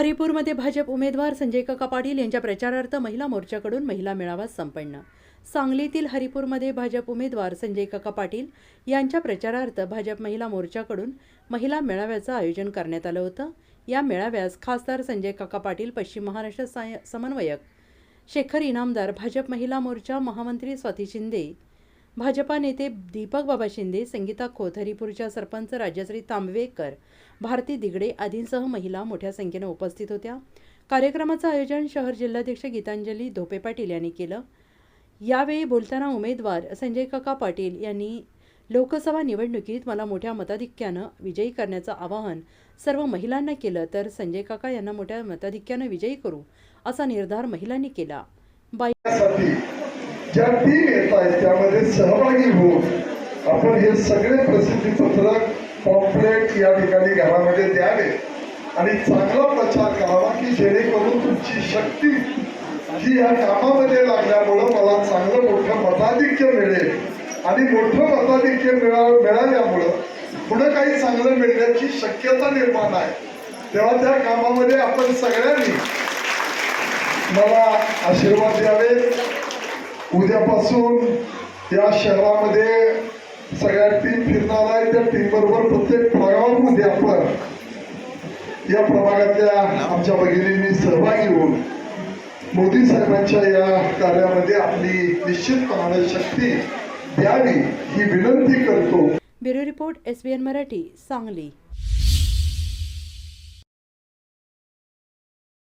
हरिपूरमध्ये भाजप उमेदवार संजय काका पाटील यांच्या प्रचारार्थ महिला मोर्चाकडून महिला मेळावा संपन्न. सांगलीतील हरिपूरमध्ये भाजप उमेदवार संजय काका पाटील यांच्या प्रचारार्थ भाजप महिला मोर्चाकडून महिला मेळाव्याचं आयोजन करण्यात आलं होतं. या मेळाव्यास खासदार संजय काका पाटील पश्चिम महाराष्ट्र साय समन्वयक शेखर इनामदार भाजप महिला मोर्चा महामंत्री स्वाती शिंदे भाजपा नेते दीपक बाबा शिंदे संगीता खोत हरिपूरच्या सरपंच राजश्री तांबवेकर भारती दिगडे आदींसह महिला मोठ्या संख्येनं उपस्थित होत्या. कार्यक्रमाचं आयोजन शहर जिल्हाध्यक्ष गीतांजली धोपे पाटील यांनी केलं. यावेळी बोलताना उमेदवार संजय काका पाटील यांनी लोकसभा निवडणुकीत मला मोठ्या मताधिक्यानं विजयी करण्याचं आवाहन सर्व महिलांना केलं तर संजय काका यांना मोठ्या मताधिक्यानं विजयी करू असा निर्धार महिलांनी केला. बाई ज्या टीम येत आहेत त्यामध्ये सहभागी होऊन आपण हे सगळे प्रसिद्धी पत्रक पॉम्पलेट या ठिकाणी घरामध्ये द्यावे. आणि चांगला प्रचार करावा की जेणेकरून तुमची शक्ती ही या कामामध्ये लागल्यामुळं मला चांगलं मोठं मताधिक्य मिळेल. आणि मोठं मताधिक्य मिळा मिळाल्यामुळं पुढं काही चांगलं मिळण्याची शक्यता निर्माण आहे. तेव्हा त्या कामामध्ये आपण सगळ्यांनी मला आशीर्वाद द्यावेत. उद्यापासून या शहरामध्ये सगळ्या टीम फिरणार आहे. त्या टीम बरोबर प्रत्येक प्रभागामध्ये आपण या प्रभागातल्या आमच्या भगिनींनी सहभागी होऊन मोदी साहेबांच्या या कार्यामध्ये आपली निश्चितपणाने शक्ती द्यावी ही विनंती करतो. Bureau report S B N Marathi Sangli.